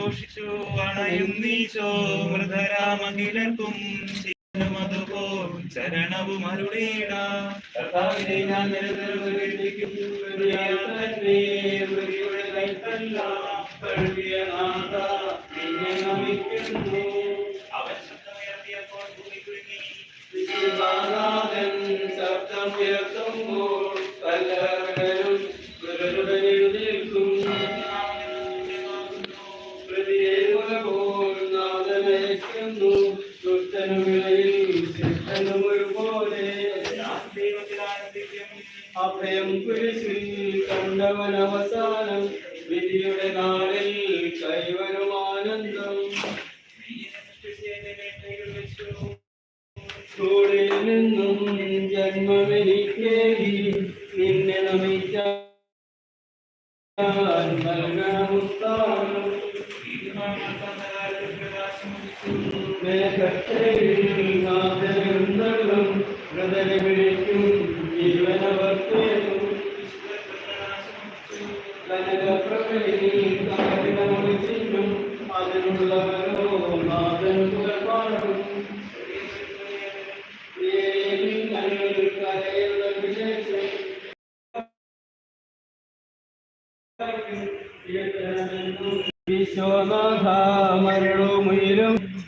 സന്തോഷിച്ചു അണയും നീശോ മൃതരാമകിലർക്കും അതുപോൽ ചരണവും അരുളേട കർത്താവിനെ ഞാൻ നിരന്തരം പ്രകീർത്തിക്കും. ഹൃദയം തന്നെ ഹൃദയയുടെ അഭയം കുരിശിൽ കണ്ടവൻ അവസാനം വിധിയുടെ നാളിൽ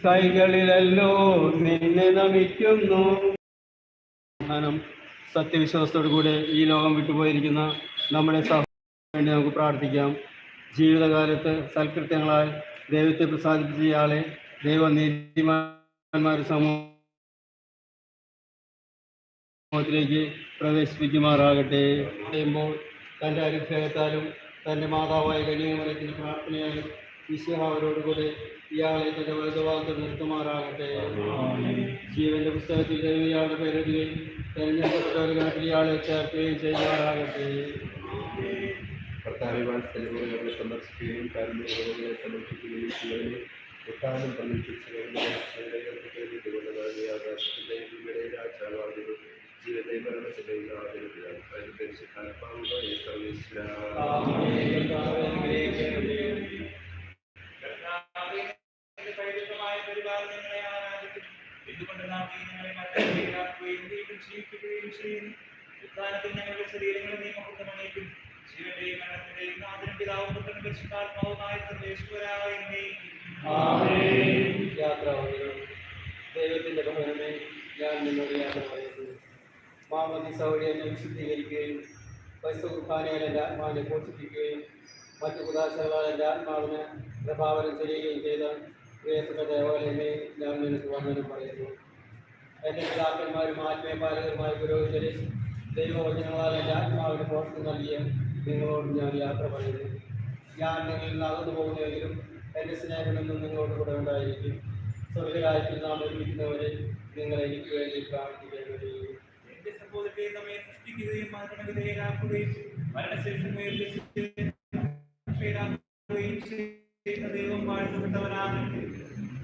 കൈകളിലല്ലോ നിന്നെ നമിക്കുന്നു. ജ്ഞാനം സത്യവിശ്വാസത്തോടു കൂടെ ഈ ലോകം വിട്ടുപോയിരിക്കുന്ന നമ്മുടെ വേണ്ടി നമുക്ക് പ്രാർത്ഥിക്കാം. ജീവിതകാലത്ത് സൽകൃത്യങ്ങളാൽ ദൈവത്തെ പ്രസാദിപ്പിച്ച ഇയാളെ ദൈവ നീതിമാന്മാർ സമൂഹത്തിലേക്ക് പ്രവേശിപ്പിക്കുമാറാകട്ടെ. ചെയ്യുമ്പോൾ തന്റെ അനുഗ്രഹത്താലും തന്റെ മാതാവായ കന്യാമരത്തിന്റെ പ്രാർത്ഥനയാലും വിശ്വ അവരോടുകൂടെ ഇയാളെ തൻ്റെ വലുതുവാദത്തിൽ നിർത്തുമാറാകട്ടെ ജീവന്റെ പുസ്തകത്തിൽ ദൈവം ഇയാളുടെ പേരെഴുതുകയും തെരഞ്ഞെടുക്കപ്പെട്ടവരുടെ കണക്കിൽ ഇയാളെ ചേർക്കുകയും ചെയ്യുമാറാകട്ടെ കർത്താവെ വാത്സല്യങ്ങളെ ഞങ്ങളെ സന്ദർശിക്കുകയും കാരുണ്യങ്ങളെ സമർപ്പിക്കുകയും ചെയ്യുവാനും എക്കാലം പ്രതീക്ഷിച്ചുകൊണ്ട് ആകാശത്തിന്റെ ഭൂമിയുടെ രാജാവാകുന്നു ജീവത്തെ മരണത്തിന്റെയും ആദരവിനാൽ പരിപാവുക ഈ സർവേശ്വര ജീവിക്കുകയും ചെയ്യുന്നു. ഉദ്ധാനത്തിൽ ഞങ്ങളുടെ ശരീരങ്ങളെ നീ മഹത്വമണിയിക്കും ജീവന്റെയും മരണത്തിന്റെയും നാഥനും പിതാവും പുത്രനും പരിശുദ്ധാത്മാവുമായ സർവേശ്വരായ ദൈവത്തിന്റെ ഭവനമേ ഞാൻ നിന്നോട് യാത്ര പറയുന്നു. മാമതി സൗകര്യം വിശുദ്ധീകരിക്കുകയും ക്രൈസ്തവ കുർബാനയിൽ എന്റെ ആത്മാവിനെ പോഷിപ്പിക്കുകയും മറ്റു കുദാശകളാൽ എന്റെ ആത്മാവിനെ പ്രഭാവനം ചെയ്യുകയും ചെയ്ത പ്രിയപ്പെട്ട ദേവാലയമേ ഞാൻ നിനക്ക് വന്ദനം പറയുന്നു. എന്റെ പിതാക്കന്മാരും ആത്മീയപാലകരുമായ പുരോഹിതരെ ദൈവവചനങ്ങളാൽ എന്റെ ആത്മാവിന് പോഷണം നൽകിയ നിങ്ങളോട് ഞാൻ യാത്ര പറയുന്നു. ഞാൻ നിങ്ങളിൽ നിന്ന് അകന്നു പോകുന്നെങ്കിലും എന്റെ സ്നേഹമെന്നും നിങ്ങളോട് കൂടെ ഉണ്ടായിരിക്കും. സ്വർഗരാജ്യത്തിൽ നാം ഒരുമിക്കുന്നവരെ നിങ്ങൾ എനിക്ക് വേണ്ടി പ്രാർത്ഥിക്കേണ്ടത് എന്റെ സൃഷ്ടിക്കുകയും ദൈവം വാഴ്ത്തപ്പെട്ടവനാണ്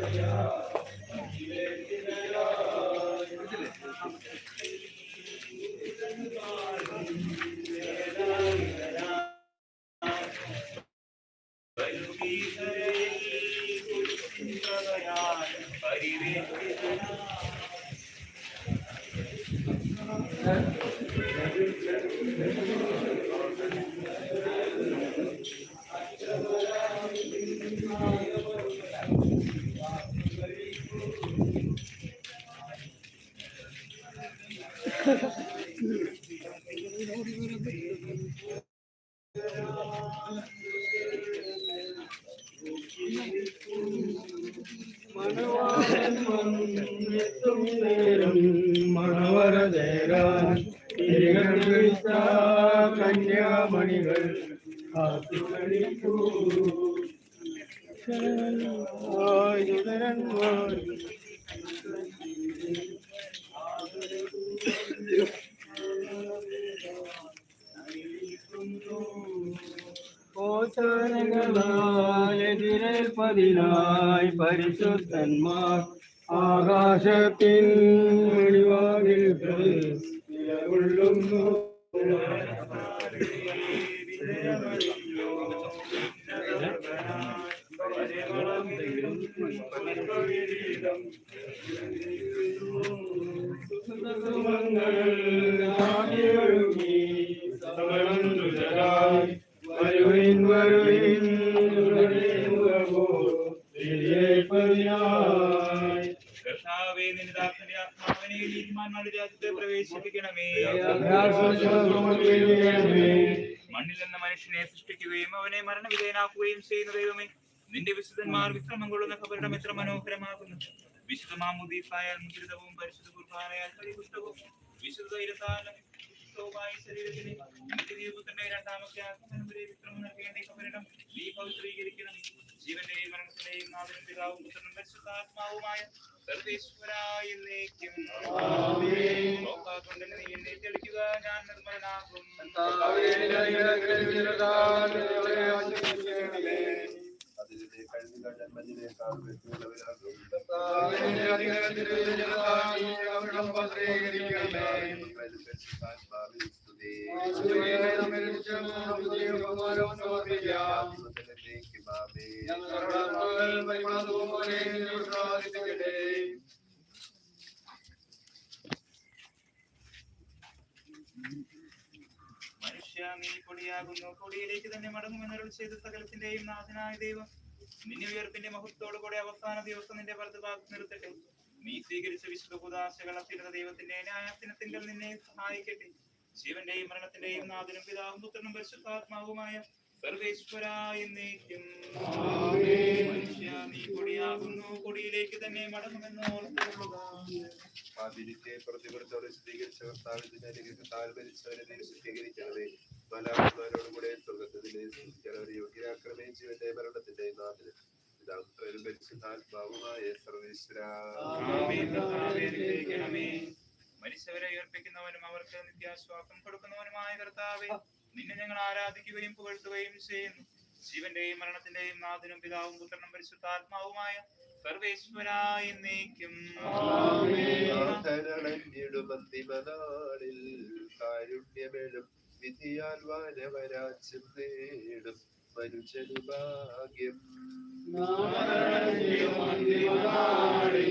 Yeah. എതിരേൽപ്പതിനായി പരിശുദ്ധന്മാർ ആകാശത്തിൻ മണിവാകിൽ നിലകൊള്ളുന്നു പ്രവേശിപ്പിക്കണമേ. മണ്ണിൽ നിന്ന് മനുഷ്യനെ സൃഷ്ടിക്കുകയും അവനെ മരണവിധേയനാക്കുകയും ചെയ്യുന്ന ദൈവമേ നിന്റെ വിശുദ്ധന്മാർ വിശ്രമം കൊള്ളുന്ന ഖബറിടം എത്ര മനോഹരമാകുന്നു. വിശുദ്ധ മാമുദീസായാൽ മുദ്രിതവും പരിശുദ്ധ കുർബാനയാൽ പരിപുഷ്ടവും വിശുദ്ധ വിശുദ്ധവുമായ ശരീരത്തിന് നിത്യദൈവത്തിന്റെ രണ്ടാമത്തെ ആത്മനം വരെ വിശ്രമം നൽകേണ്ട ഖബറിടം നീ പവിത്രീകരിക്കണം ജീവന്റെയും മരണത്തിന്റെയും നാഥനും പിതാവും പുത്രനും പരിശുദ്ധാത്മാവുമായ സർവേശ്വരായ എന്നേക്കും നോക്കാക്കൊണ്ട് നീ എന്നെ തെളിക്കുക ഞാൻ നിർമ്മലനാകും. സ്തുതി എന്നേക്കും ആമേൻ. മനുഷ്യ നീ പൊടിയാകുന്നു പൊടിയിലേക്ക് തന്നെ മടങ്ങുമെന്നൊരു ചെയ്ത സകലത്തിന്റെയും നാഥനായ ദൈവം. നിന്നെ ഉയർപ്പിന്റെ മഹത്വത്തോടു കൂടെ അവസാന ദിവസം നിന്റെ വലത് ഭാഗത്ത് നിർത്തട്ടെ. നീ സ്വീകരിച്ച വിശുദ്ധ കുദാശകളത്തിരുന്ന ദൈവത്തിന്റെ ന്യായത്തിനത്തിങ്കൽ നിന്നെ സഹായിക്കട്ടെ. ജീവന്റെയും മരണത്തിന്റെയും നാഥനും പിതാവും പുത്രനും പരിശുദ്ധാത്മാവുമായ സർവേശ്വരായ എന്നേക്കും. മനുഷ്യ നീ പൊടിയാകുന്നു കൊടിയിലേക്ക് തന്നെ മടങ്ങുമെന്ന് ഓർത്തുകൊള്ളുക പാപിരിക്കെ പ്രതിപുറത്തോടെ സ്ഥിരീകരിച്ച കർത്താവിന്റെ അനുഗ്രഹത്താൽ മരിച്ചവരെ നീ ശുദ്ധീകരിക്കണമേ. മലാകുന്നവരോടുകൂടെ സ്വർഗത്തിലെ സ്തുതിക്കണവരെ യോഗ്യരാക്കണമേ ജീവന്റെ മരണത്തിന്റെ നാഥന്. പിതാപുത്രനും പരിശുദ്ധാത്മാവുമായ സർവേശ്വര. മരിച്ചവരെ ഉയർപ്പിക്കുന്നവനും അവർക്ക് നിത്യാശ്വാസം കൊടുക്കുന്നവനുമായ കർത്താവെ. നിന്നെ ഞങ്ങൾ ആരാധിക്കുകയും പുകഴ്ത്തുകയും ചെയ്യുന്നു. ജീവന്റെയും മരണത്തിന്റെയും നാഥനും പിതാവും പുത്രനും പരിശുദ്ധാത്മാവുമായ സർവേശ്വരായി നീക്കും പ്രാർത്ഥനടഞ്ഞിടുമന്തിമനാളിൽ കാരുണ്യമെഴും വിധിയാൽ വാനവരാജ്യം നേടും മനുഷ്യനു ഭാഗ്യം നിറയറ്റവനായി ചിരമഹിമാവിൽ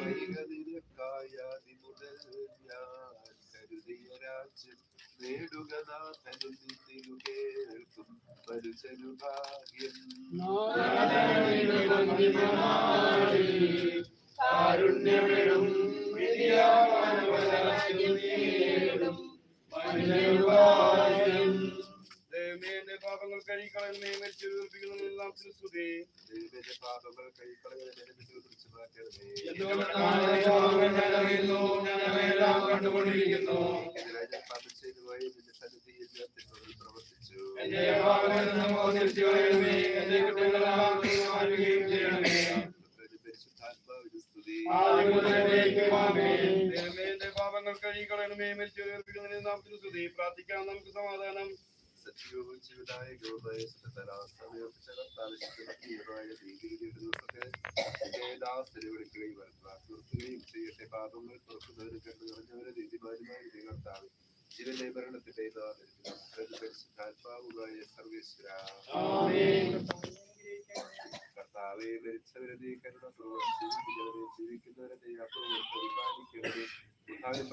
വരികതിരക്കായാതി മുതൽ ഞാൻ കരുതിയ രാജ്യം നേടുക നാഥനും നിന്നിനു കേൾക്കും മനുഷ്യനു ഭാഗ്യം അനുഗ്രഹിക്കും. ദൈവമേ എന്റെ പാപങ്ങൾ കഴിക്കളമേ മരിച്ചു വീർപ്പിക്കുന്ന സ്തുതി ദൈവത്തിന്റെ പാപങ്ങൾ അവയെല്ലാം കണ്ടുകൊണ്ടിരിക്കുന്നു. എതിരായി ഞാൻ പാപം ചെയ്തു പോയി നിന്റെ സന്നിധിയിൽ ഞാൻ തിന്മകൾ പ്രവർത്തിച്ചു എന്റെ പാപങ്ങളിൽ നിന്ന് മോചിപ്പിച്ചു കളയണമേ, എന്റെ കുറ്റങ്ങളെല്ലാം നീ മാറ്റുകയും ചെയ്യണമേ. പുത്രന്റെ പരിശുദ്ധാത്മാവിന് സ്തുതി ആദ്യം മുതൽ എന്നേക്കും ആമേൻ. ദൈവമേ എന്റെ പാപങ്ങൾ കഴിക്കളമേ മരിച്ചു വീർപ്പിക്കുന്ന നാമത്തിന് സ്തുതി പ്രാർത്ഥിക്കാം നമുക്ക് സമാധാനം സത്യവും ജീവദായകവുമായ സമയപ്പിച്ച കർത്താവിശുദ്ധമായ നീതിയുടെ ദിവസത്തെ എന്റെ ദാസനെ വിളിക്കുകയും നിർത്തുകയും ചെയ്യട്ടെ പാപങ്ങൾ തുറക്കുന്നതിന് കണ്ടു നിറഞ്ഞവരെ നീതിമാനുമായ കർത്താവ് ജീവന്റെ ഭരണത്തിന്റെ പരിശുദ്ധാത്മാവുമായ സർവേശ്വര. കർത്താവെ മരിച്ചവരെ നീ കരുണ ജീവിക്കുന്നവരെ ജീവിക്കുന്നവരെ നീ അപ്പുറം പരിപാലിക്കണമേ. ഉദ്ധാനം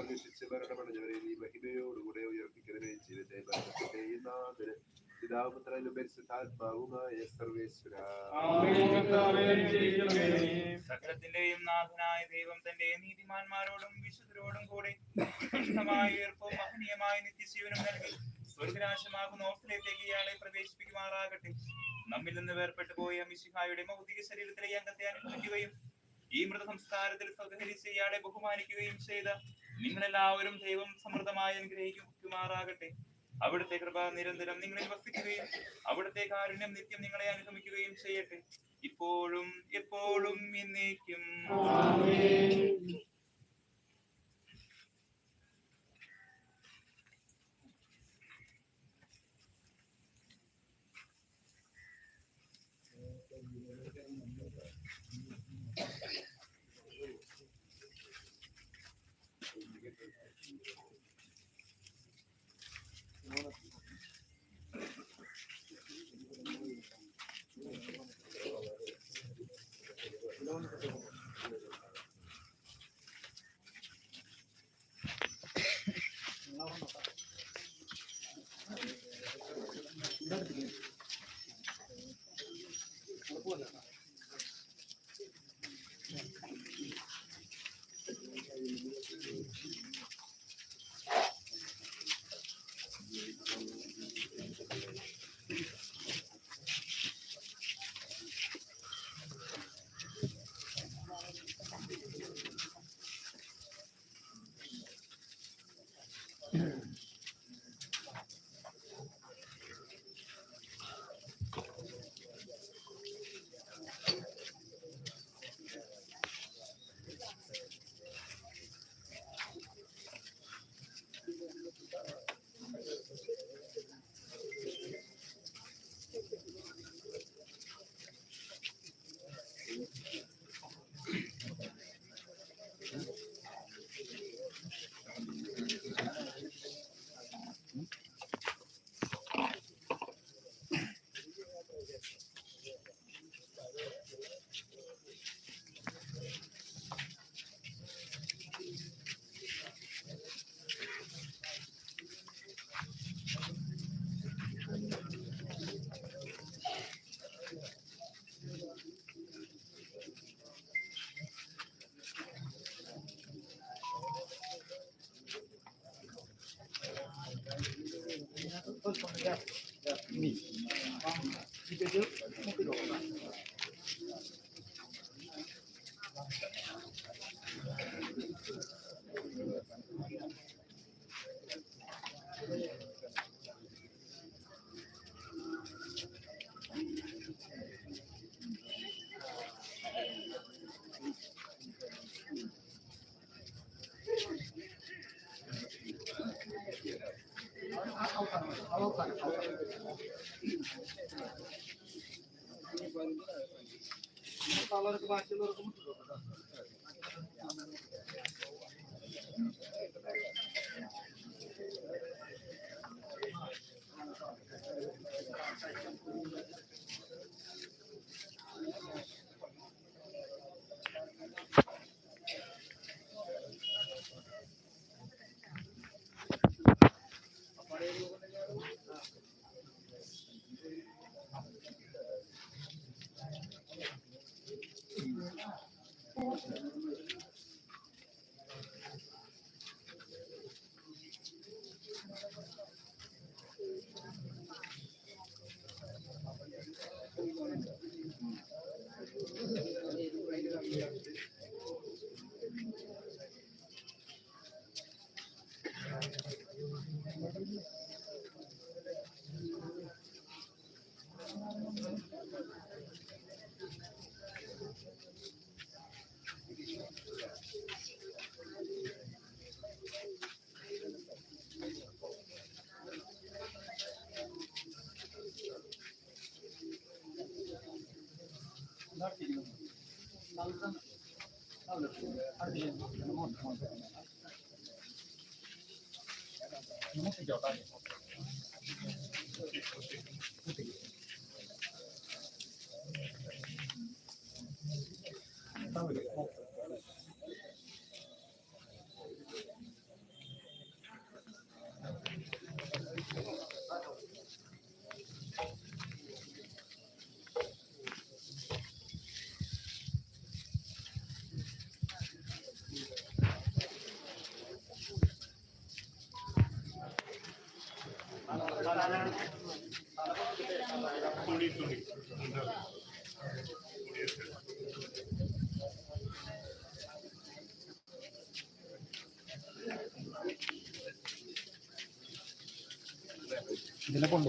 മരണമടഞ്ഞവരെ നീ മഹിമയോടുകൂടെ ഉയർപ്പിക്കണമേ. ജീവന്റെ മരണത്തിന്റെ ഈ നാഥന് പിതാപുത്രനും പരിശുദ്ധാത്മാവുമായ സർവേശ്വര. സകലത്തിന്റെയും നാഥനായ ദൈവം തന്റെ നീതിമാന്മാരോടും വിശുദ്ധരോടും കൂടെ ഇഷ്ടമായ ഉയർപ്പും മഹനീയമായ നിത്യജീവനും നൽകി സ്വർഗരാശമാകുന്ന ഓർത്തിലേക്ക് ഇയാളെ പ്രവേശിപ്പിക്കുമാറാകട്ടെ നമ്മിൽ നിന്ന് വേർപെട്ടു പോയ മിശിഹായുടെ ഭൗതിക ശരീരത്തിലെ അംഗത്തെ അനുഭവിക്കുകയും ഈ മൃതസംസ്കാരത്തിൽ സ്വതഹരിച്ച് ഇയാളെ ബഹുമാനിക്കുകയും ചെയ്ത നിങ്ങളെല്ലാവരും ദൈവം സമൃദ്ധമായി അനുഗ്രഹിക്കുമാറാകട്ടെ അവിടുത്തെ കൃപ നിരന്തരം നിങ്ങളെ വസിക്കുകയും അവിടുത്തെ കാരുണ്യം നിത്യം നിങ്ങളെ അനുഗമിക്കുകയും ചെയ്യട്ടെ. ഇപ്പോഴും എപ്പോഴും എന്നേക്കും. falando que o Marcelo era muito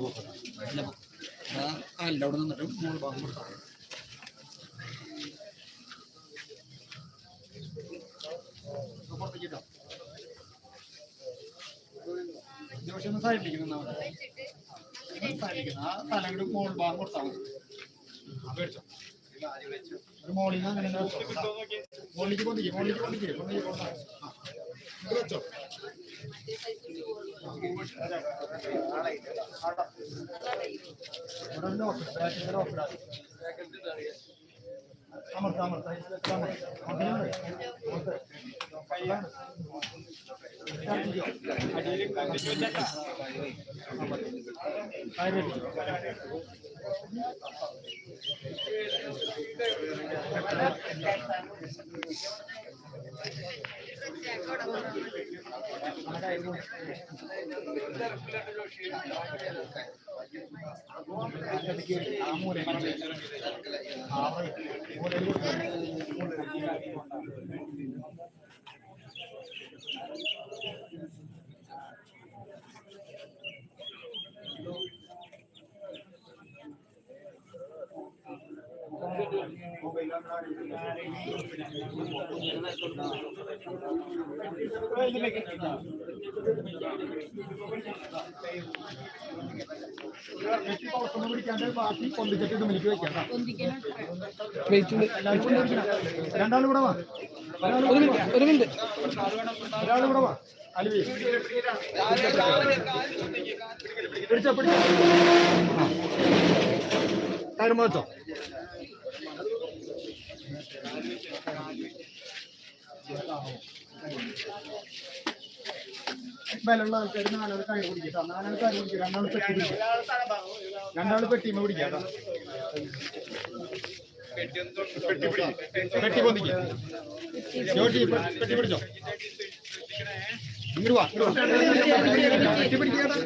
ആമേൻ. ഇതിനെ കൊണ്ടുപോകും അല്ല അവിടെ നിന്നിട്ട് മൂന്ന് ഭാഗം കൊടുക്കാം ദിവസം ഒന്ന് മതി സൈഡിലേക്ക് ആ തല കൂടി മോൾ ഭാഗം കൊടുത്താൽ മതി മേടിച്ചോ ഒരു മോളിൽ നിന്ന് അങ്ങനെ. മോളിലേക്ക് കൊണ്ടിരിക്കും മോളിലേക്ക് കൊണ്ടിരിക്കും കൊണ്ടിരിക്കും വെച്ചോ அமர்த்த அமர்த்த அமர்த்த మూడు ബാക്കി കൂടെ വാ ഒരു മിനിറ്റ് ഒരാൾ കൂടെ വാ അലുവി വെച്ചോ ബലമുള്ള ആൾക്കാർ നാലാൾ കൈ പിടിക്കട്ടോ നാലാൾ കൈ പിടിക്കുക രണ്ടാൾ പെട്ടി പിടിക്കുക രണ്ടാൾ പെട്ടിമ പിടിക്കാം പെട്ടി പൊന്നിക്ക പെട്ടി പിടിച്ചോ? ഇങ്ങോട്ട് വാ. പെട്ടി പിടിക്കാട്ടോ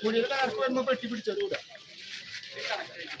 കുഴിയുടെ തകർപ്പ് വരുമ്പോ പെട്ടി പിടിച്ചോ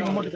അങ്ങോട്ട്